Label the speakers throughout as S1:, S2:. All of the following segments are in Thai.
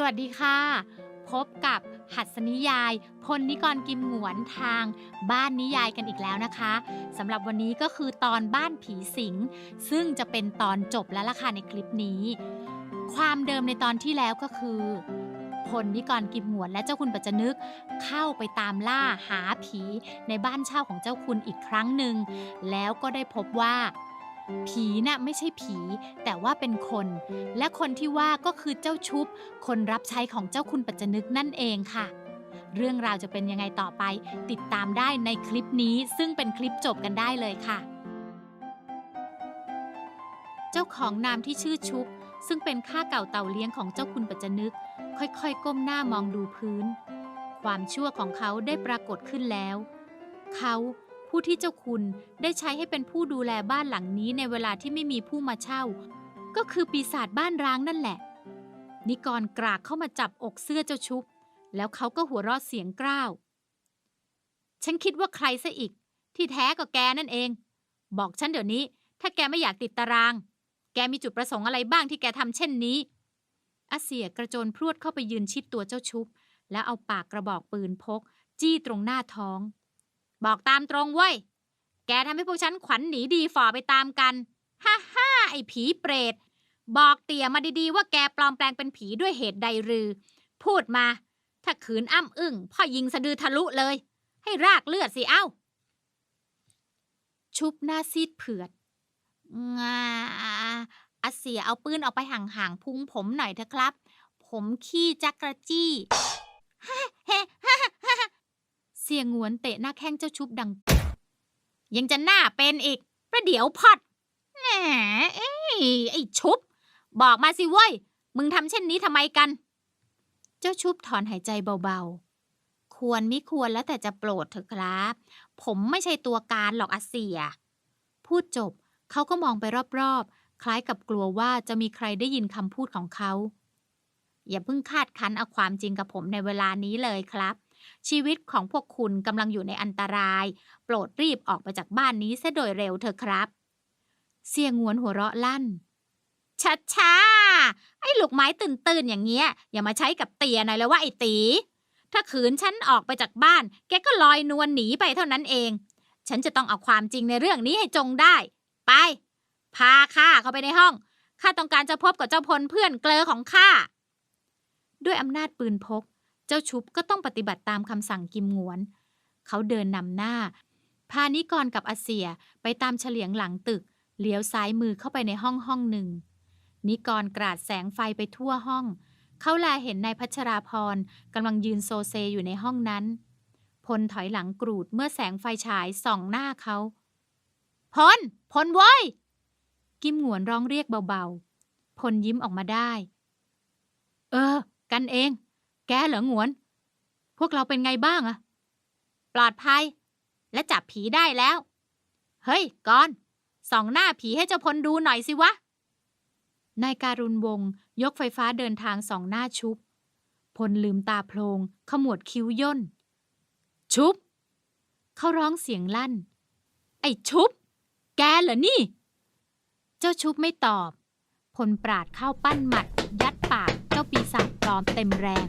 S1: สวัสดีค่ะ พบกับหัสนิยาย พลนิกรกิมหงวนทางบ้านนิยายกันอีกแล้วนะคะสำหรับวันนี้ก็คือตอนบ้านผีสิง ซึ่งจะเป็นตอนจบแล้วล่ะค่ะในคลิปนี้ ความเดิมในตอนที่แล้วก็คือ พลนิกรกิมหงวนและเจ้าคุณปัจจนึกเข้าไปตามล่าหาผีในบ้านเช่าของเจ้าคุณอีกครั้งหนึ่งแล้วก็ได้พบว่า ผีน่ะไม่ใช่ผี แต่ว่าเป็นคน และคนที่ว่าก็คือเจ้าชุบ คนรับใช้ของเจ้าคุณปัจจนึกนั่นเองค่ะ เรื่องราวจะเป็นยังไงต่อไป ติดตามได้ในคลิปนี้ซึ่งเป็นคลิปจบกันได้เลยค่ะ เจ้าของนามที่ชื่อชุบ ซึ่งเป็นข้าเก่าเต่าเลี้ยงของเจ้าคุณปัจจนึก ค่อยๆ ก้มหน้ามองดูพื้น ความชั่วของเขาได้ปรากฏขึ้นแล้ว เขา ผู้ที่เจ้าคุณได้ใช้ให้เป็นผู้ดูแลบ้านหลังนี้ในเวลาที่ไม่มีผู้มาเช่า ก็คือปีศาจบ้านร้างนั่นแหละ นิกรกรากเข้ามาจับอกเสื้อเจ้าชุบ แล้วเขาก็หัวเราะเสียงกร้าว ฉันคิดว่าใครซะอีก ที่แท้ก็แกนั่นเอง บอกฉันเดี๋ยวนี้ ถ้าแกไม่อยากติดตาราง แกมีจุดประสงค์อะไรบ้างที่แกทำเช่นนี้อาเสียกระโจนพรวดเข้าไปยืนชิดตัวเจ้าชุบ แล้วเอาปากกระบอกปืนพก จี้ตรงหน้าท้อง บอกตามตรงเว้ย แกทำให้พวกฉันขวัญหนีดีฝ่อไปตามกัน ฮ่าฮ่าไอ้ผีเปรต บอกเตี่ยมาดีๆว่าแกปลอมแปลงเป็นผีด้วยเหตุใดหรือ พูดมา ถ้าขืนอ้ำอึ้งพ่อยิงสะดือทะลุเลย ให้รากเลือดสิเอ้า ชุบหน้าซีดเผือดงาอาเสียเอาปืนออกไปห่างๆพุงผมหน่อยเถอะครับ ผมขี้จักรจี้ เฮ้ฮ่าฮ่ฮ่า เสียงวนเตะหน้าแข้งเจ้าชุบดัง ยังจะหน้าเป็นอีก ประเดี๋ยวพอดแหมเอ้ยไอ้ชุบ บอกมาสิเว้ย มึงทำเช่นนี้ทำไมกัน เจ้าชุบถอนหายใจเบาๆ ควรไม่ควรแล้วแต่จะโปรดเถอะครับ ผมไม่ใช่ตัวการหรอกอาเซีย พูดจบเขาก็มองไปรอบๆ คล้ายกับกลัวว่าจะมีใครได้ยินคำพูดของเขา อย่าเพิ่งคาดคั้นเอาความจริงกับผมในเวลานี้เลยครับ ชีวิตของพวกคุณกำลังอยู่ในอันตราย โปรดรีบออกไปจากบ้านนี้ซะโดยเร็วเถอะครับ เสียงงวนหัวเราะลั่นช้าช้าๆไอ้ลูกไม้ตื่นๆอย่างเงี้ย อย่ามาใช้กับเตียหน่อยเลยว่าไอ้ตี ถ้าขืนฉันออกไปจากบ้าน แกก็ลอยนวลหนีไปเท่านั้นเอง ฉันจะต้องเอาความจริงในเรื่องนี้ให้จงได้ ไป พาข้าเข้าไปในห้องข้าต้องการจะพบกับเจ้าพลเพื่อนเกลอของข้าด้วยอำนาจปืนพก เจ้าชุบก็ต้องปฏิบัติตามคำสั่งกิมงวน เขาเดินนำหน้า พานิกรกับอาเซียไปตามเฉลียงหลังตึก เลี้ยวซ้ายมือเข้าไปในห้องห้องหนึ่ง นิกรกราดแสงไฟไปทั่วห้อง เขาแลเห็นนายพัชราพรกำลังยืนโซเซอยู่ในห้องนั้น พลถอยหลังกรูดเมื่อแสงไฟฉายส่องหน้าเขา พล พลเว้ย กิมหงวนร้องเรียกเบาๆ พลยิ้มออกมาได้ เออ กันเอง แกเหรอหงวน พวกเราเป็นไงบ้างอะปลอดภัย และจับผีได้แล้ว เฮ้ยกอนส่องหน้าผีให้เจ้าพลดูหน่อยสิวะ นายการุณวงศ์ยกไฟฟ้าเดินทางส่องหน้าชุบ พลลืมตาโพลงขมวดคิ้วย่น ชุบ เขาร้องเสียงลั่น ไอ้ชุบ แกเหรอนี่ เจ้าชุบไม่ตอบ พลปราดเข้าปั้นหมัด ยัดปากเจ้าปีศาจปลอมเต็มแรง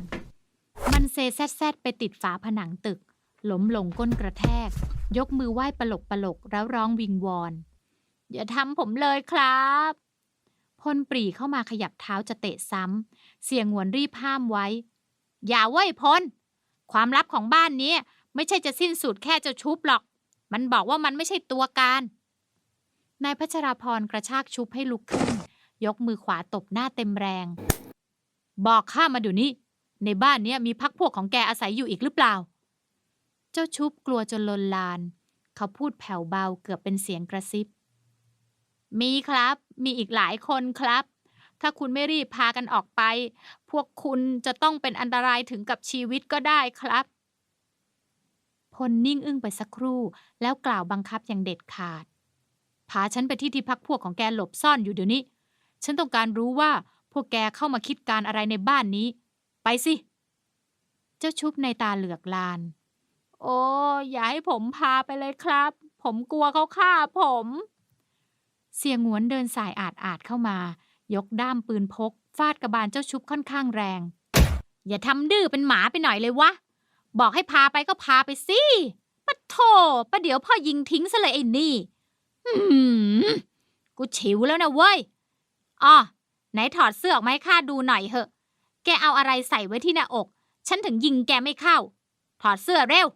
S1: มันเซแซดแซดไปติดฝาผนังตึก ล้มลงก้นกระแทก ยกมือไหว้ปลกปลกแล้วร้องวิงวอน อย่าทำผมเลยครับพลปรีเข้ามาขยับเท้าจะเตะซ้ำ เสียงหวนรีบห้ามไว้ อย่าเว้ยพล ความลับของบ้านนี้ไม่ใช่จะสิ้นสุดแค่เจ้าชุบหรอก มันบอกว่ามันไม่ใช่ตัวการ นายพัชราพรกระชากชุบให้ลุกขึ้น ยกมือขวาตบหน้าเต็มแรง บอกข้ามาเดี๋ยวนี้ ในบ้านเนี้ยมีพักพวกของแกอาศัยอยู่อีกหรือเปล่า เจ้าชุบกลัวจนลนลาน เขาพูดแผ่วเบาเกือบเป็นเสียงกระซิบ มีครับ มีอีกหลายคนครับ ถ้าคุณไม่รีบพากันออกไป พวกคุณจะต้องเป็นอันตรายถึงกับชีวิตก็ได้ครับ พลนิ่งอึ้งไปสักครู่แล้วกล่าวบังคับอย่างเด็ดขาด พาฉันไปที่ที่พักพวกของแกหลบซ่อนอยู่เดี๋ยวนี้ ฉันต้องการรู้ว่าพวกแกเข้ามาคิดการอะไรในบ้านนี้ สิ เจ้าชุบในตาเหลือกลาน โอ้อย่าให้ผมพาไปเลยครับ ผมกลัวเขาฆ่าผม เสียงหวนเดินสายอาดอาดเข้ามา ยกด้ามปืนพก ฟาดกระบาลเจ้าชุบค่อนข้างแรง อย่าทำดื้อเป็นหมาไปหน่อยเลยวะ บอกให้พาไปก็พาไปสิปะโถปะเดี๋ยวพ่อยิงทิ้งซะเลยไอ้นี่อืมกูฉิวแล้วนะเว้ยอ๋อไหนถอดเสื้อออกมาให้ข้าดูหน่อยเหอะ แกเอาอะไรใส่ไว้ที่หน้าอก ฉันถึงยิงแกไม่เข้า ถอดเสื้อเร็ว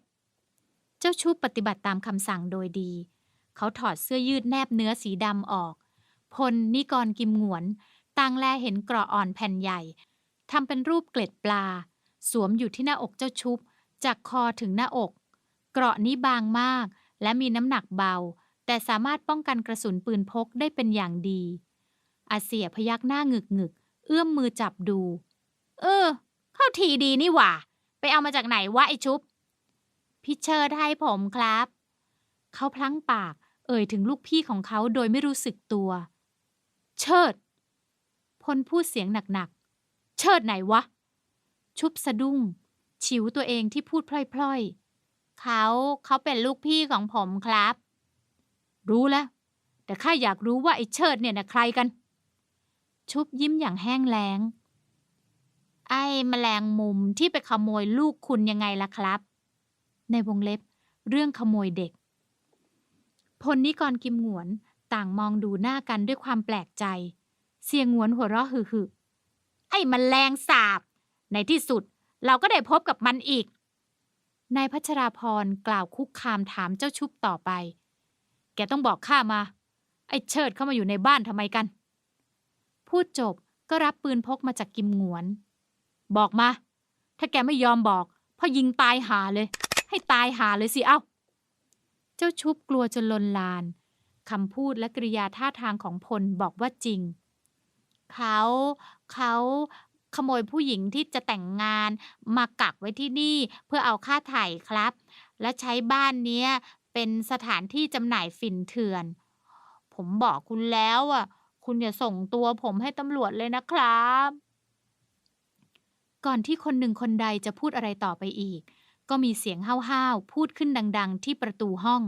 S1: เจ้าชุบปฏิบัติตามคำสั่งโดยดี เขาถอดเสื้อยืดแนบเนื้อสีดำออก พลนิกรกิมหงวนต่างแลเห็นกราะอ่อนแผ่นใหญ่ทำเป็นรูปเกล็ดปลา สวมอยู่ที่หน้าอกเจ้าชุบ จากคอถึงหน้าอก เกราะนี้บางมาก และมีน้ำหนักเบา แต่สามารถป้องกันกระสุนปืนพกได้เป็นอย่างดี อาเสียพยักหน้าหงึกหงึก เอื้อมมือจับดู เออ เข้าทีดีนี่หว่า ไปเอามาจากไหนวะไอชุบพี่เชิดให้ผมครับ เขาพลั้งปาก เอ่ยถึงลูกพี่ของเขาโดยไม่รู้สึกตัว เชิด พลพูดเสียงหนักๆ เชิดไหนวะ ชุบสะดุ้ง ฉิวตัวเองที่พูดพล่อยๆ เขาเขาเป็นลูกพี่ของผมครับ รู้แล้ว แต่ข้าอยากรู้ว่าไอ้เชิดเนี่ยนะใครกัน ชุบยิ้มอย่างแห้งแล้ง ไอ้แมลงมุมที่ไปขโมยลูกคุณยังไงล่ะครับ ในวงเล็บ เรื่องขโมยเด็ก พลนิกรกิมหงวนต่างมองดูหน้ากันด้วยความแปลกใจ เสียงหงวนหัวเราะหึ่ๆไอ้มแมลงสาบ ในที่สุดเราก็ได้พบกับมันอีก นายพัชราพรกล่าวคุกคามถามเจ้าชุบต่อไป แกต้องบอกข้ามา ไอ้เชิดเข้ามาอยู่ในบ้านทำไมกัน พูดจบก็รับปืนพกมาจากกิมหงวน บอกมา ถ้าแกไม่ยอมบอกพ่อยิงตายหาเลย ให้ตายหาเลยสิเอ้า เจ้าชุบกลัวจนลนลานคำพูดและกริยาท่าทางของพลบอกว่าจริง เขาเขาขโมยผู้หญิงที่จะแต่งงานมากักไว้ที่นี่เพื่อเอาค่าไถ่ครับ และใช้บ้านเนี้ยเป็นสถานที่จำหน่ายฝิ่นเถื่อน ผมบอกคุณแล้วอะ คุณอย่าส่งตัวผมให้ตำรวจเลยนะครับ ก่อนที่คนหนึ่งคนใดจะพูดอะไรต่อไปอีก ก็มีเสียงห้าวๆพูดขึ้นดัง ๆ ที่ประตูห้อง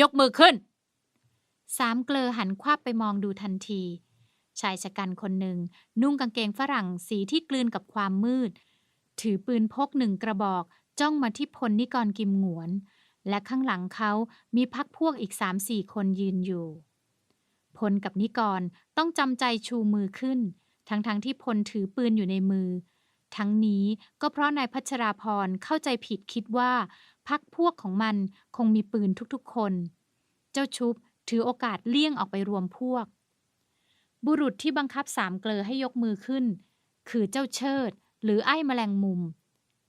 S1: ยกมือขึ้น สามเกลอหันควับไปมองดูทันที ชายชะกันคนหนึ่ง นุ่งกางเกงฝรั่งสีที่กลืนกับความมืด ถือปืนพกหนึ่งกระบอก จ้องมาที่พลนิกรกิมหงวน และข้างหลังเขามีพักพวกอีกสามสี่คนยืนอยู่พลกับนิกรต้องจำใจชูมือขึ้น ทั้งๆทที่พลถือปืนอยู่ในมือ ทั้งนี้ก็เพราะนายพัชราพรเข้าใจผิดคิดว่า พักพวกของมันคงมีปืนทุกๆคน เจ้าชุบถือโอกาสเลี่ยงออกไปรวมพวก บุรุษที่บังคับสามเกลอให้ยกมือขึ้น คือเจ้าเชิด หรือไอ้แมลงมุม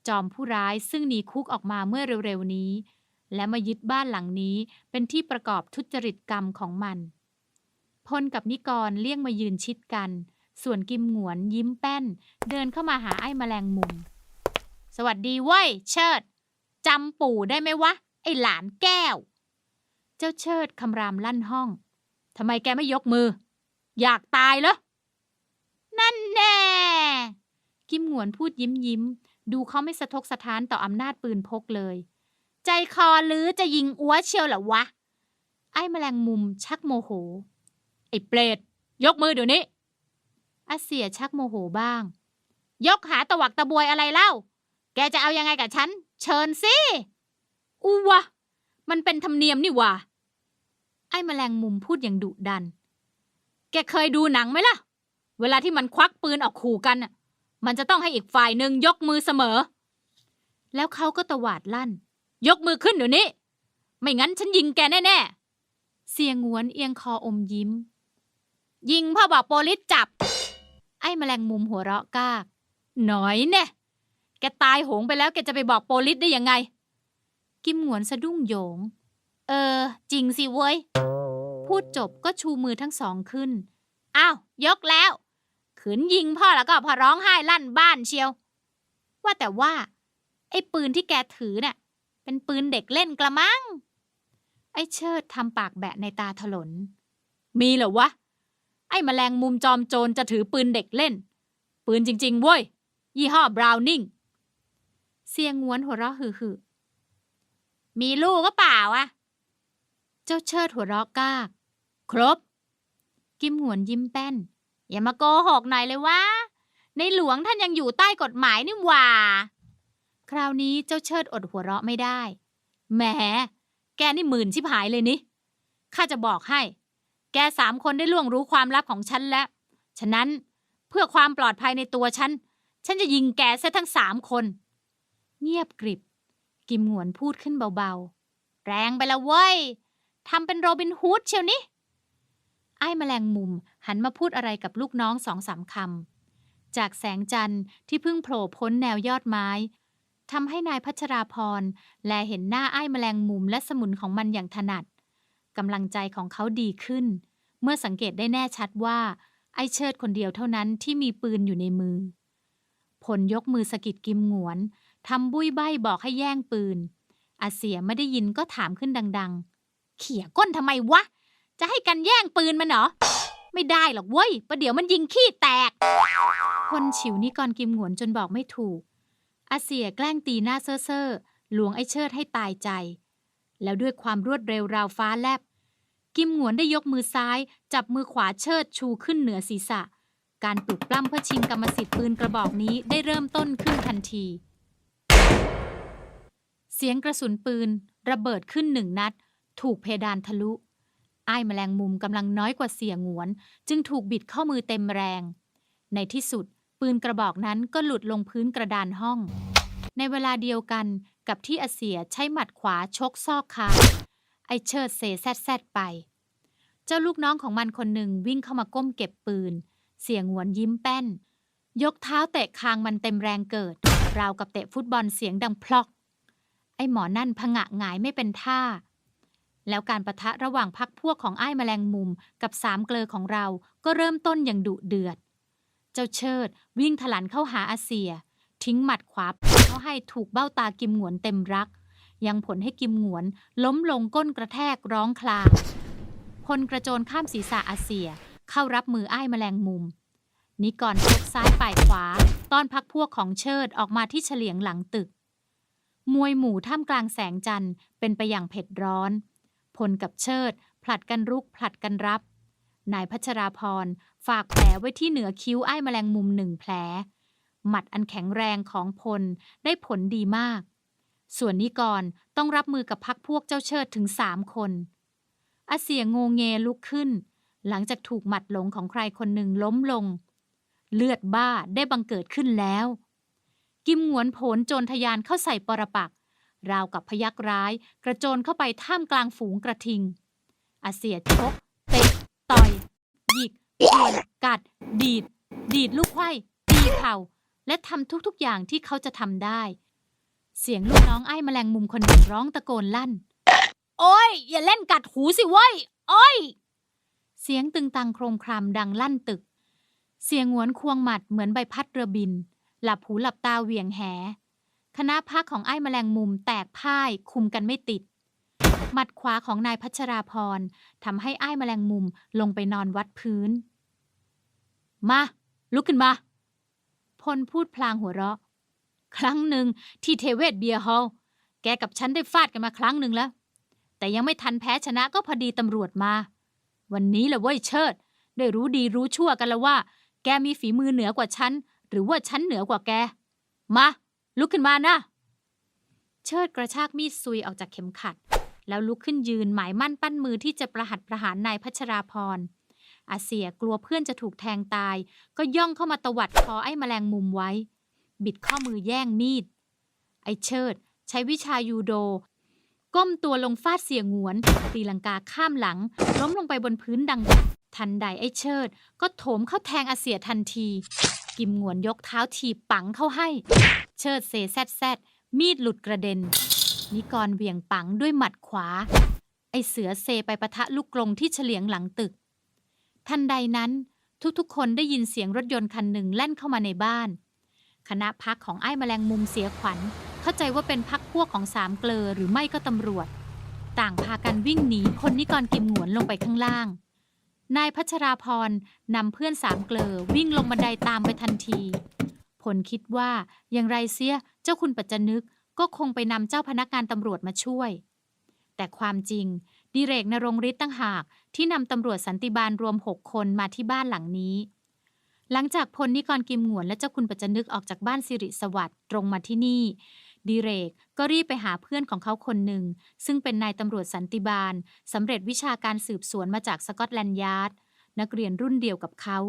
S1: จอมผู้ร้ายซึ่งหนีคุกออกมาเมื่อเร็วๆนี้ และมายึดบ้านหลังนี้เป็นที่ประกอบทุจริตกรรมของมันพลกับนิกรเลี่ยงมายืนชิดกัน ส่วนกิมหงวนยิ้มแป้น เดินเข้ามาหาไอ้แมลงมุม สวัสดีเว้ยเชิดจำปู่ได้ไหมวะ ไอ้หลานแก้ว เจ้าเชิดคำรามลั่นห้องทำไมแกไม่ยกมือ อยากตายเหรอ นั่นแน่ กิมหงวนพูดยิ้มยิ้ม ดูเขาไม่สะทกสะท้านต่ออำนาจปืนพกเลย ใจคอหรือจะยิงอัวเชียวเหรอวะ ไอ้แมลงมุมชักโมโห ไอ้เปรตยกมือเดี๋ยวนี้ อาเสียชักโมโหบ้าง ยกหาตะวักตะบวยอะไรเล่า แกจะเอายังไงกับฉัน เชิญสิอูวะ มันเป็นธรรมเนียมนี่ว่าไอ้แมลงมุมพูดอย่างดุดัน แกเคยดูหนังไหมล่ะ เวลาที่มันควักปืนออกขู่กันน่ะ มันจะต้องให้อีกฝ่ายหนึ่งยกมือเสมอ แล้วเขาก็ตวาดลั่น ยกมือขึ้นเดี๋ยวนี้ ไม่งั้นฉันยิงแกแน่ๆ เสียงงวนเอียงคออมยิ้ม ยิงพ่อบอกโปลิสจับ ไอ้แมลงมุมหัวเราะกาก หน่อยแน่แกตายโหงไปแล้วแกจะไปบอกโปลิสได้ยังไง กิมหงวนสะดุ้งโยง เออ จริงสิเว้ย พูดจบก็ชูมือทั้งสองขึ้น อ้าว ยกแล้ว ขืนยิงพ่อแล้วก็พอร้องไห้ลั่นบ้านเชียว ว่าแต่ว่า ไอ้ปืนที่แกถือน่ะเป็นปืนเด็กเล่นกระมัง ไอ้เชิดทำปากแบะในตาถลน มีเหรอวะ ไอ้แมลงมุมจอมโจรจะถือปืนเด็กเล่น ปืนจริง ๆ เว้ย ยี่ห้อบราวนิงเสียงงวนหัวเราะหึ่ๆมีลูกก็เปล่าอะเจ้าเชิดหัวเราะกาก ครบ กิมหวนยิ้มแป้น อย่ามาโกหกหน่อยเลยว่าในหลวงท่านยังอยู่ใต้กฎหมายนี่หว่า คราวนี้เจ้าเชิดอดหัวเราะไม่ได้ แหม แกนี่หมื่นชิบหายเลยนี่ข้าจะบอกให้ กสามคนได้ล่วงรู้ความลับของฉันแล้ว ฉะนั้นเพื่อความปลอดภัยในตัวฉัน ฉันจะยิงแกซะทั้งสามคน เงียบกริบ กิมหวนพูดขึ้นเบาๆ แรงไปละเว้ยทำเป็นโรบินฮูดเชียวนี่ไอ้แมลงมุมหันมาพูดอะไรกับลูกน้องสองสามคำ จากแสงจันทร์ที่เพิ่งโผล่พ้นแนวยอดไม้ทำให้นายพัชราพรแลเห็นหน้าไอ้แมลงมุมและสมุนของมันอย่างถนัดกำลังใจของเขาดีขึ้น เมื่อสังเกตได้แน่ชัดว่า ไอเชิดคนเดียวเท่านั้นที่มีปืนอยู่ในมือ ผลยกมือสะกิดกิมหงวนทำบุ้ยใบบอกให้แย่งปืน อาเสียไม่ได้ยินก็ถามขึ้นดัง ๆ เขี่ยก้นทำไมวะ จะให้กันแย่งปืนมันเหรอ ไม่ได้หรอกเว้ยประเดี๋ยวมันยิงขี้แตก คนฉิวนี่ก่อนกิมหงวนจนบอกไม่ถูก อาเสียแกล้งตีหน้าเซ่อเซ่อลวงไอเชิดให้ตายใจ แล้วด้วยความรวดเร็วราวฟ้าแลบ กิมหงวนได้ยกมือซ้าย จับมือขวาเชิดชูขึ้นเหนือศีรษะ การปลุกปล้ำเพื่อชิงกรรมสิทธิ์ปืนกระบอกนี้ได้เริ่มต้นขึ้นทันที เสียงกระสุนปืน ระเบิดขึ้นหนึ่งนัด ถูกเพดานทะลุไอ้แมลงมุมกำลังน้อยกว่าเสียงหวน จึงถูกบิดเข้ามือเต็มแรง ในที่สุด ปืนกระบอกนั้นก็หลุดลงพื้นกระดานห้อง ในเวลาเดียวกันกับที่อาเสียใช้หมัดขวาชกซอกคาง ไอเชิดเซแซดแซดไป เจ้าลูกน้องของมันคนหนึ่งวิ่งเข้ามาก้มเก็บปืน เสียงหวนยิ้มแป้น ยกเท้าเตะคางมันเต็มแรงเกิด ราวกับเตะฟุตบอลเสียงดังพลอก ไอหมอนั่นผงะหงายไม่เป็นท่า แล้วการประทะระหว่างพักพวกของไอ้แมลงมุมกับสามเกลอของเราก็เริ่มต้นอย่างดุเดือด เจ้าเชิดวิ่งถลันเข้าหาอาเซีย ทิ้งหมัดขวาเขาให้ถูกเบ้าตากิมหงวนเต็มรัก ยังผลให้กิมหงวน ล้มลงก้นกระแทกร้องคลางพลกระโจนข้ามศีรษะอาเซีย เข้ารับมือไอ้ายแมลงมุม นิกรชกซ้ายป่ายขวา ต้อนพักพวกของเชิดออกมาที่เฉลียงหลังตึก มวยหมู่ท่ามกลางแสงจันทร์เป็นไปอย่างเผ็ดร้อน พลกับเชิด ผลัดกันรุกผลัดกันรับ นายพัชราพรฝากแผลไว้ที่เหนือคิ้วไอ้ายแมลงมุมหนึ่งแผล หมัดอันแข็งแรงของพลได้ผลดีมาก ส่วนนิกรต้องรับมือกับพักพวกเจ้าเชิดถึงสามคนอาเสียงงงเงลุกขึ้น หลังจากถูกหมัดหลงของใครคนหนึ่งล้มลง เลือดบ้าได้บังเกิดขึ้นแล้ว กิมหงวนโผนโจรทยานเข้าใส่ปรปัก ราวกับพยักร้าย กระโจนเข้าไปท่ามกลางฝูงกระทิงอาเสียชกเตะต่อยหยิกเขี่ยกัด ดีด ดีดลูกไขว้ตีเข่า และทำทุกๆอย่างที่เขาจะทำได้ เสียงลูกน้องไอ้แมลงมุมคนหนึ่งร้องตะโกนลั่น โอ้ย อย่าเล่นกัดหูสิเว้ย โอ้ย เสียงตึงตังโครมครามดังลั่นตึก เสียงหวนควงหมัดเหมือนใบพัดเรือบิน หลับหูหลับตาเหวี่ยงแห คณะพักของไอ้แมลงมุมแตกพ่ายคุมกันไม่ติด หมัดขวาของนายพัชราพรทำให้ไอ้แมลงมุมลงไปนอนวัดพื้น มา ลุกขึ้นมา พลพูดพลางหัวเราะ ครั้งหนึ่งที่เทเวศเบียร์ฮอลแกกับฉันได้ฟาดกันมาครั้งหนึ่งแล้ว แต่ยังไม่ทันแพ้ชนะก็พอดีตำรวจมา วันนี้แหละเว้ยเชิด ได้รู้ดีรู้ชั่วกันแล้วว่า แกมีฝีมือเหนือกว่าฉัน หรือว่าฉันเหนือกว่าแก มา ลุกขึ้นมานะ เชิดกระชากมีดซุยออกจากเข็มขัด แล้วลุกขึ้นยืนหมายมั่นปั้นมือที่จะประหัตประหารนายพัชราพรอาเสียกลัวเพื่อนจะถูกแทงตาย ก็ย่องเข้ามาตวัดคอไอ้แมลงมุมไว้ บิดข้อมือแย่งมีด ไอเชิด ใช้วิชายูโด ก้มตัวลงฟาดเสียงวน ตีลังกาข้ามหลัง ล้มลงไปบนพื้นดัง ทันใดไอเชิด ก็โถมเข้าแทงอาเสียทันที กิมหงวนยกเท้าถีบปังเข้าให้ เชิดเซแซดแซดมีดหลุดกระเด็น นิกรเวียงปังด้วยหมัดขวา ไอเสือเซไปปะทะลูกกรงที่เฉลียงหลังตึก ทันใดนั้นทุกๆ คนได้ยินเสียงรถยนต์คันหนึ่งแล่นเข้ามาในบ้าน คณะพักของไอ้แมลงมุมเสียขวัญ เข้าใจว่าเป็นพักพวกของสามเกลอหรือไม่ก็ตำรวจ ต่างพากันวิ่งหนีคนนิกรกิมหงวนลงไปข้างล่าง นายพัชราพรนำเพื่อนสามเกลอวิ่งลงบันไดตามไปทันที ผลคิดว่าอย่างไรเสียเจ้าคุณปัจจนึกก็คงไปนำเจ้าพนักงานตำรวจมาช่วย แต่ความจริง ดิเรกนรงฤทธิ์ตั้งหากที่นำตำรวจสันติบาลรวมหกคนมาที่บ้านหลังนี้ หลังจากพลนิกรกิมหงวนและเจ้าคุณปัจจนึกออกจากบ้านสิริสวัสดิ์ตรงมาที่นี่ดีเรกก็รีบไปหาเพื่อนของเขาคนหนึ่ง ซึ่งเป็นนายตำรวจสันติบาลสำเร็จวิชาการสืบสวนมาจากสกอตแลนด์ยาร์ดนักเรียนรุ่นเดียวกับเขา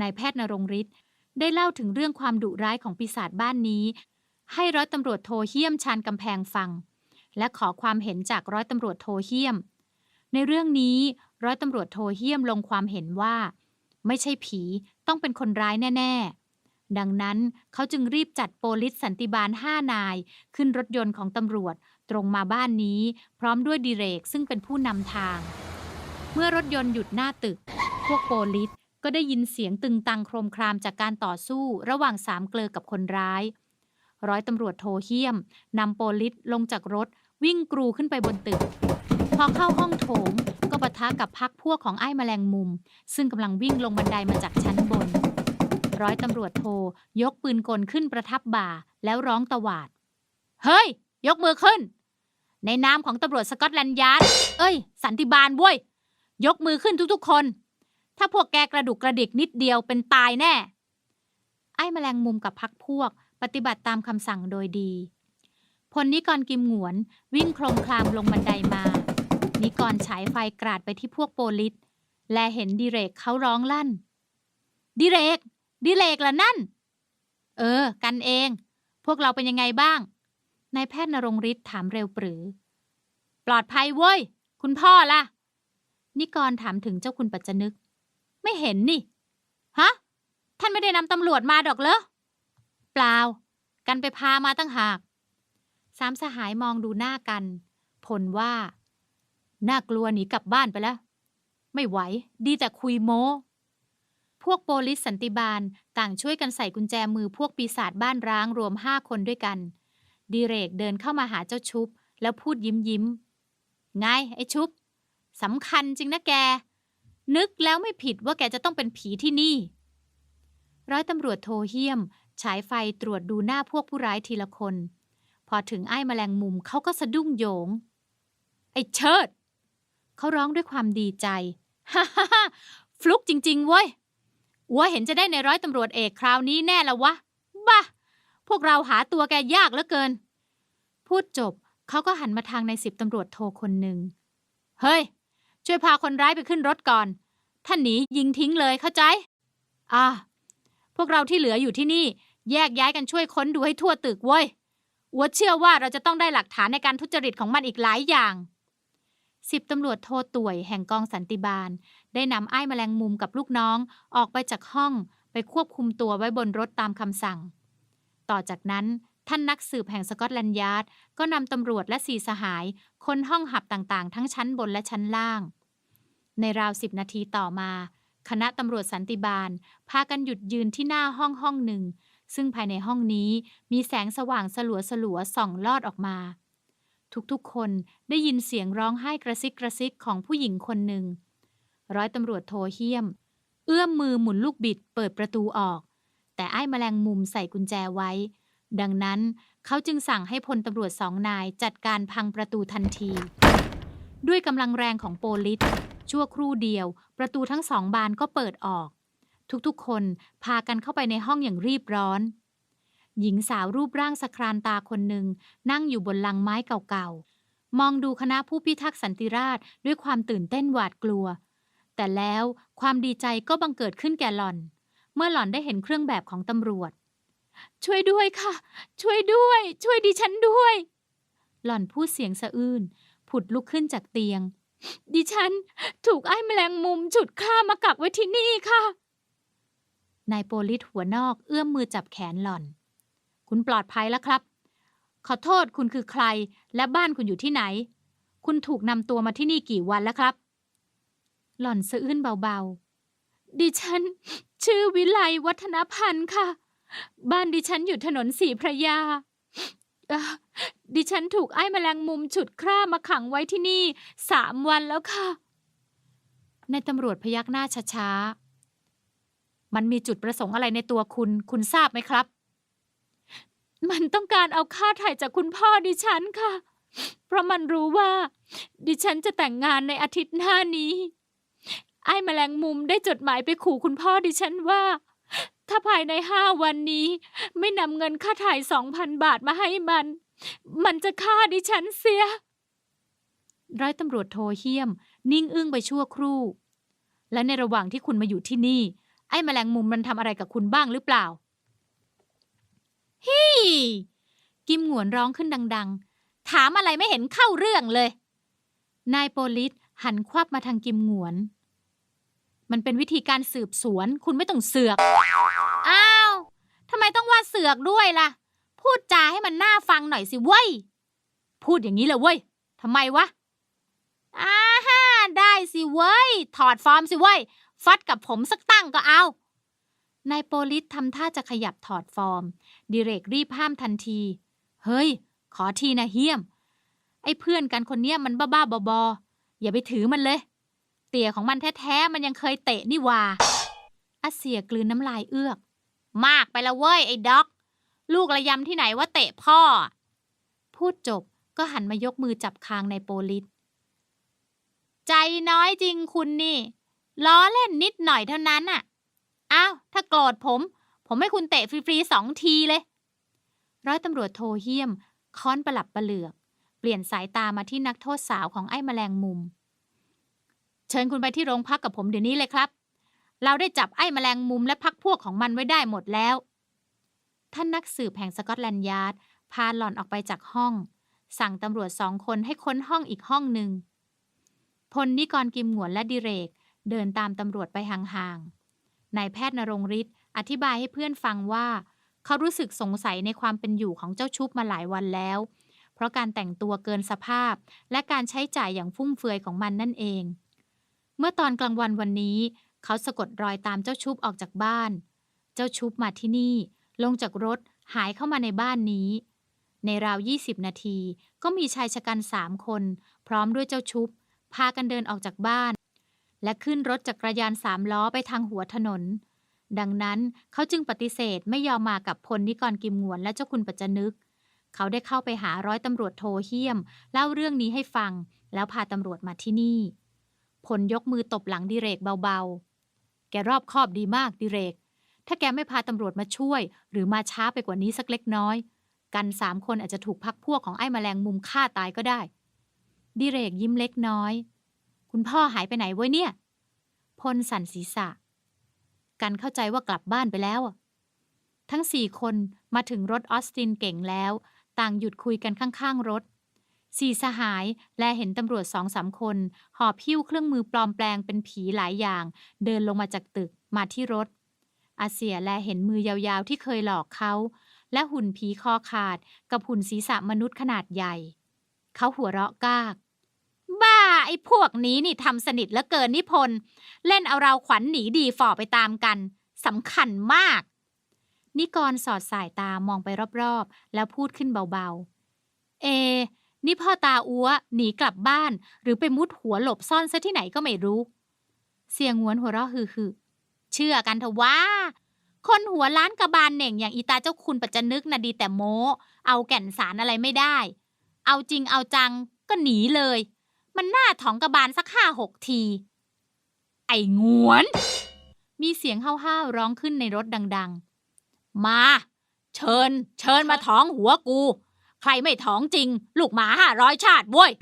S1: นายแพทย์นรงฤทธิ์ได้เล่าถึงเรื่องความดุร้ายของปีศาจบ้านนี้ ให้ร้อยตำรวจโทเฮียมชานกำแพงฟัง และขอความเห็นจากร้อยตำรวจโทเฮียม ในเรื่องนี้ร้อยตำรวจโทเฮียมลงความเห็นว่า ไม่ใช่ผี ต้องเป็นคนร้ายแน่ ๆ ดังนั้นเขาจึงรีบจัดโปลิสสันติบาลห้านาย ขึ้นรถยนต์ของตำรวจตรงมาบ้านนี้ พร้อมด้วยดีเรกซึ่งเป็นผู้นำทาง เมื่อรถยนต์หยุดหน้าตึก พวกโปลิสก็ได้ยินเสียงตึงตังโครมครามจากการต่อสู้ระหว่างสามเกลอกับคนร้าย ร้อยตำรวจโทเฮียมนำโปลิสลงจากรถวิ่งกรูขึ้นไปบนตึก พอเข้าห้องโถง ปะทะกับพักพวกของไอ้แมลงมุม ซึ่งกำลังวิ่งลงบันไดมาจากชั้นบน ร้อยตำรวจโทยกปืนกลขึ้นประทับบ่า แล้วร้องตวาด เฮ้ย ยกมือขึ้น ในนามของตำรวจสกอตแลนด์ยาร์ดเอ้ย สันติบาลเว้ยยกมือขึ้นทุกๆคน ถ้าพวกแกกระดุกกระดิกนิดเดียวเป็นตายแน่ ไอ้แมลงมุมกับพักพวก ปฏิบัติตามคำสั่งโดยดีพลนิกรกิมหงวนวิ่งโครมคลามลงบันไดมา นิกรฉายไฟกราดไปที่พวกโปลิสและเห็นดิเรกเขาร้องลั่น ดิเรก ดิเรกล่ะนั่น เออ กันเอง พวกเราเป็นยังไงบ้าง นายแพทย์นรงฤทธิ์ถามเร็วปรือ ปลอดภัยเว้ย คุณพ่อล่ะ นิกรถามถึงเจ้าคุณปัจจนึก ไม่เห็นนี่ ฮะ ท่านไม่ได้นำตำรวจมาดอกเหรอ เปล่า กันไปพามาตั้งหาก สามสหายมองดูหน้ากัน ผลว่า น่ากลัวหนีกลับบ้านไปแล้ว ไม่ไหว ดีแต่คุยโม้ พวกโปลิสสันติบาลต่างช่วยกันใส่กุญแจมือพวกปีศาจบ้านร้างรวมห้าคนด้วยกัน ดีเรกเดินเข้ามาหาเจ้าชุบ แล้วพูดยิ้มยิ้มไงไอ้ชุบสำคัญจริงนะแก นึกแล้วไม่ผิดว่าแกจะต้องเป็นผีที่นี่ ร้อยตำรวจโทเฮียม ฉายไฟตรวจดูหน้าพวกผู้ร้ายทีละคน พอถึงไอ้แมลงมุมเขาก็สะดุ้งโยง ไอ้เชิด เขาร้องด้วยความดีใจฮ่าฮ่าฮ่าฟลุกจริง ๆ เว้ยอัวเห็นจะได้ในร้อยตำรวจเอกคราวนี้แน่ละวะ บ้า พวกเราหาตัวแกยากเหลือเกิน พูดจบเขาก็หันมาทางในสิบตำรวจโทคนหนึ่ง เฮ้ย ช่วยพาคนร้ายไปขึ้นรถก่อน ท่านหนียิงทิ้งเลยเข้าใจ อ่า พวกเราที่เหลืออยู่ที่นี่ แยกย้ายกันช่วยค้นดูให้ทั่วตึกเว้ยอัวเชื่อว่าเราจะต้องได้หลักฐานในการทุจริตของมันอีกหลายอย่าง สิบตำรวจโทต่วยแห่งกองสันติบาล ได้นำไอ้แมลงมุมกับลูกน้องออกไปจากห้องไปควบคุมตัวไว้บนรถตามคำสั่ง ต่อจากนั้นท่านนักสืบแห่งสกอตแลนด์ยาร์ดก็นำตำรวจและสี่สหายค้นห้องหับต่างๆ ทั้งชั้นบนและชั้นล่าง ในราวสิบนาทีต่อมา คณะตำรวจสันติบาล พากันหยุดยืนที่หน้าห้องห้องหนึ่ง ซึ่งภายในห้องนี้มีแสงสว่างสลัวสลัวๆส่องลอดออกมา ทุกๆ คนได้ยินเสียงร้องไห้กระซิกกระซิกของผู้หญิงคนหนึ่ง ร้อยตำรวจโทเฮียม เอื้อมมือหมุนลูกบิดเปิดประตูออก แต่ไอ้แมลงมุมใส่กุญแจไว้ ดังนั้นเขาจึงสั่งให้พลตำรวจสองนายจัดการพังประตูทันที ด้วยกำลังแรงของโปลิสชั่วครู่เดียว ประตูทั้งสองบานก็เปิดออก ทุกๆ คนพากันเข้าไปในห้องอย่างรีบร้อน หญิงสาวรูปร่างสครานตาคนหนึ่ง นั่งอยู่บนลังไม้เก่าๆ มองดูคณะผู้พิทักษ์สันติราษฎร์ด้วยความตื่นเต้นหวาดกลัว แต่แล้วความดีใจก็บังเกิดขึ้นแก่หล่อน เมื่อหล่อนได้เห็นเครื่องแบบของตำรวจ ช่วยด้วยค่ะ ช่วยด้วย ช่วยดิฉันด้วย หล่อนพูดเสียงสะอื้นผุดลุกขึ้นจากเตียง ดิฉัน ถูกไอ้แมลงมุมฉุดฆ่ามากักไว้ที่นี่ค่ะนายโปลิสหัวนอกเอื้อมมือจับแขนหล่อน คุณปลอดภัยแล้วครับ ขอโทษคุณคือใคร และบ้านคุณอยู่ที่ไหน คุณถูกนำตัวมาที่นี่กี่วันแล้วครับ หล่อนสะอื้นเบาๆ ดิฉัน ชื่อวิไลวัฒนพันธ์ค่ะ บ้านดิฉันอยู่ถนนสีพระยาดิฉันถูกไอ้แมลงมุมฉุดคร่ามาขังไว้ที่นี่สามวันแล้วค่ะ ในายตำรวจพยักหน้าช้าๆ มันมีจุดประสงค์อะไรในตัวคุณ คุณทราบไหมครับ มันต้องการเอาค่าถ่ายจากคุณพ่อดิฉันค่ะ เพราะมันรู้ว่า ดิฉันจะแต่งงานในอาทิตย์หน้านี้ ไอ้แมลงมุมได้จดหมายไปขู่คุณพ่อดิฉันว่า ถ้าภายในห้าวันนี้ ไม่นำเงินค่าถ่ายสองพันบาทมาให้มัน มันจะฆ่าดิฉันเสีย ร้อยตำรวจโทเฮียม นิ่งอึ้งไปชั่วครู่ และในระหว่างที่คุณมาอยู่ที่นี่ ไอ้แมลงมุมมันทำอะไรกับคุณบ้างหรือเปล่า ฮี่กิมหงวนร้องขึ้นดัง ๆ ถามอะไรไม่เห็นเข้าเรื่องเลย นายโปลิสหันควับมาทางกิมหงวน มันเป็นวิธีการสืบสวน คุณไม่ต้องเสือก อ้าวทำไมต้องว่าเสือกด้วยล่ะ พูดจาให้มันน่าฟังหน่อยสิเว้ย พูดอย่างนี้เลยเว้ยทำไมวะอ้าฮ่าได้สิเว้ย ถอดฟอร์มสิเว้ย ฟัดกับผมสักตั้งก็เอา นายโปลิสทำท่าจะขยับถอดฟอร์ม ดิเรกรีบห้ามทันที เฮ้ย ขอทีนะเฮียม ไอ้เพื่อนกันคนเนี้ยมันบ้าๆบอๆอย่าไปถือมันเลย เตี่ยของมันแท้ๆมันยังเคยเตะนี่ว่าอาเสียกลืนน้ำลายเอือก มากไปละเว้ยไอ้ด็อก ลูกระยำที่ไหนว่าเตะพ่อ พูดจบก็หันมายกมือจับคางในโปลิสใจน้อยจริงคุณนี่ ล้อเล่นนิดหน่อยเท่านั้นน่ะ อ้าว ถ้าโกรธผม ผมให้คุณเตะฟรีๆสองทีเลย ร้อยตำรวจโทเฮียม ค้อนประหลับประเหลือก เปลี่ยนสายตามาที่นักโทษสาวของไอ้แมลงมุม เชิญคุณไปที่โรงพักกับผมเดี๋ยวนี้เลยครับ เราได้จับไอ้แมลงมุมและพักพวกของมันไว้ได้หมดแล้ว ท่านนักสืบแห่งสกอตแลนด์ยาร์ดพาหล่อนออกไปจากห้อง สั่งตำรวจสองคนให้ค้นห้องอีกห้องหนึ่งพลนิกรกิมหงวนและดิเรก เดินตามตำรวจไปห่างๆ นายแพทย์นรงฤทธิ์อธิบายให้เพื่อนฟังว่า เขารู้สึกสงสัยในความเป็นอยู่ของเจ้าชุบมาหลายวันแล้ว เพราะการแต่งตัวเกินสภาพ และการใช้จ่ายอย่างฟุ่มเฟือยของมันนั่นเอง เมื่อตอนกลางวันวันนี้ เขาสะกดรอยตามเจ้าชุบออกจากบ้าน เจ้าชุบมาที่นี่ ลงจากรถหายเข้ามาในบ้านนี้ ในราว 20 นาทีก็มีชายชะกันสามคน พร้อมด้วยเจ้าชุบ พากันเดินออกจากบ้าน และขึ้นรถจักรยานสามล้อไปทางหัวถนน ดังนั้นเขาจึงปฏิเสธไม่ยอมมากับพลนิกรกิมหงวนและเจ้าคุณปัจจนึก เขาได้เข้าไปหาร้อยตำรวจโทเฮียม เล่าเรื่องนี้ให้ฟัง แล้วพาตำรวจมาที่นี่ พลยกมือตบหลังดิเรกเบาๆ แกรอบคอบดีมากดิเรก ถ้าแกไม่พาตำรวจมาช่วย หรือมาช้าไปกว่านี้สักเล็กน้อย กันสามคนอาจจะถูกพักพวกของไอ้แมลงมุมฆ่าตายก็ได้ดิเรกยิ้มเล็กน้อย คุณพ่อหายไปไหนเว้ยเนี่ย พลสั่นศีรษะ กันเข้าใจว่ากลับบ้านไปแล้ว ทั้งสี่คนมาถึงรถออสตินเก่งแล้ว ต่างหยุดคุยกันข้างๆรถ สี่สหายและเห็นตำรวจสองสามคน หอบพิ้วเครื่องมือปลอมแปลงเป็นผีหลายอย่าง เดินลงมาจากตึกมาที่รถ อาเซียแลเห็นมือยาวๆที่เคยหลอกเขา และหุ่นผีคอขาด กับหุ่นศีรษะมนุษย์ขนาดใหญ่ เขาหัวเราะกาก บ้าไอ้พวกนี้นี่ทำสนิทเหลือเกินนิพนธ์เล่นเอาเราขวัญหนีดีฝ่อไปตามกันสำคัญมาก นิกรสอดสายตามองไปรอบๆ แล้วพูดขึ้นเบาๆ เอ นี่พ่อตาอัวหนีกลับบ้าน หรือไปมุดหัวหลบซ่อนซะที่ไหนก็ไม่รู้ เสียงงวนหัวเราะฮือๆเชื่อกันเถอะว่า คนหัวล้านกระบาลเหน่งอย่างอีตาเจ้าคุณปัจจนึกนะดีแต่โมเอาแก่นสารอะไรไม่ได้ เอาจริงเอาจังก็หนีเลย มันหน้าท้องกระบาลสักห้าหกที ไอ้งวน มีเสียงห้าวๆร้องขึ้นในรถดัง ๆ มา เชิญ เชิญมาท้องหัวกู ใครไม่ท้องจริง ลูกหมาห้าร้อยชาติเว้ย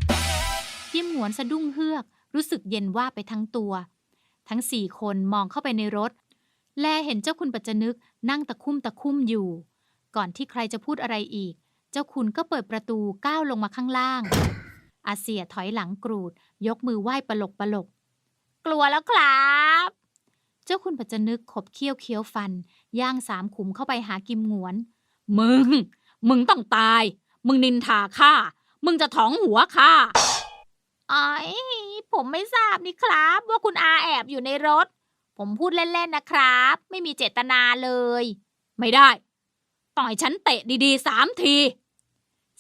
S1: กิมหงวนสะดุ้งเฮือก รู้สึกเย็นว่าไปทั้งตัว ทั้งสี่คนมองเข้าไปในรถ แลเห็นเจ้าคุณปัจจนึกนั่งตะคุ่มตะคุ่มอยู่ ก่อนที่ใครจะพูดอะไรอีก เจ้าคุณก็เปิดประตูก้าวลงมาข้างล่าง อาเซียถอยหลังกรูด ยกมือไหว้ปลกปลกกลัวแล้วครับ เจ้าคุณปัจจนึกขบเคี้ยวเคี้ยวฟัน ย่างสามขุมเข้าไปหากิมหงวน มึง มึงต้องตาย มึงนินทาข้า มึงจะท้องหัวข้าอ๋อยผมไม่ทราบนี่ครับ ว่าคุณอาแอบอยู่ในรถ ผมพูดเล่น ๆ นะครับ ไม่มีเจตนาเลย ไม่ได้ ต่อยฉันเตะดีๆสามที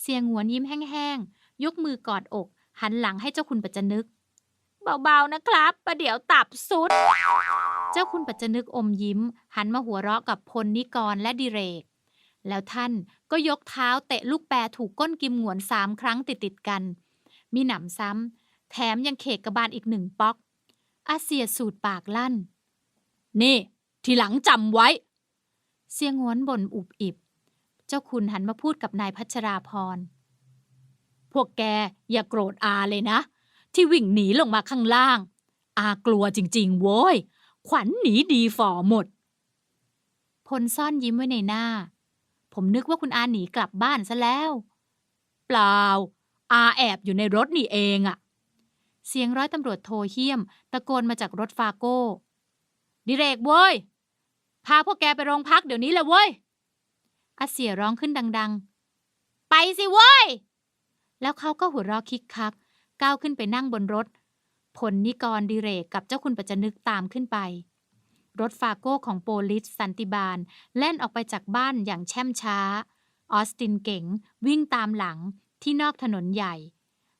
S1: เสียงหวนยิ้มแห้งๆ ยกมือกอดอก หันหลังให้เจ้าคุณปัจจนึก เบาๆนะครับประเดี๋ยวตับสุด เจ้าคุณปัจจนึกอมยิ้ม หันมาหัวเราะกับพลนิกรและดิเรก แล้วท่านก็ยกเท้าเตะลูกแปรถูกก้นกิมหงวนสามครั้งติดๆกัน มีหนำซ้ำแถมยังเขกกระบาลอีกหนึ่งป๊อก อาเซียสูดปากลั่น นี่ ทีหลังจำไว้ เสียงหวนบ่นอุบอิบ เจ้าคุณหันมาพูดกับนายพัชราพร พวกแกอย่าโกรธอาเลยนะ ที่วิ่งหนีลงมาข้างล่าง อากลัวจริงๆ โว้ย ขวัญหนีดีฝ่อหมด พลซ่อนยิ้มไว้ในหน้า ผมนึกว่าคุณอาหนีกลับบ้านซะแล้ว เปล่า อาแอบอยู่ในรถนี่เองอะเสียงร้อยตำรวจโทเฮียม ตะโกนมาจากรถฟาโก้ ดิเรกเว้ย พาพวกแกไปโรงพักเดี๋ยวนี้เลยเว้ยอาเสียร้องขึ้นดัง ๆ ไปสิเว้ย แล้วเขาก็หัวเราะคิกคัก ก้าวขึ้นไปนั่งบนรถ ผลนิกรดิเรกกับเจ้าคุณปัจจนึกตามขึ้นไป รถฟาโก้ของโปลิสสันติบาลแล่นออกไปจากบ้านอย่างแช่มช้า ออสตินเก๋งวิ่งตามหลังที่นอกถนนใหญ่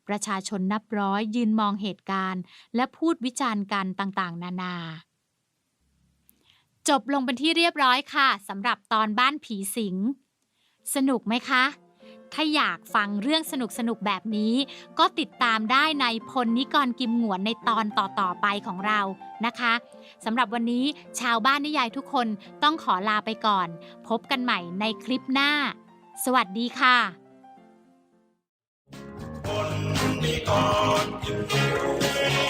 S1: ประชาชนนับร้อยยืนมองเหตุการณ์ และพูดวิจารณ์กันต่างๆ นานา จบลงเป็นที่เรียบร้อยค่ะสำหรับตอนบ้านผีสิง สนุกไหมคะ ถ้าอยากฟังเรื่องสนุกๆแบบนี้ ก็ติดตามได้ในพลนิกรกิมหงวนในตอนต่อๆไปของเรานะคะสำหรับวันนี้ชาวบ้านนิยายทุกคนต้องขอลาไปก่อน พบกันใหม่ในคลิปหน้า สวัสดีค่ะ
S2: คนนิกรกินหวน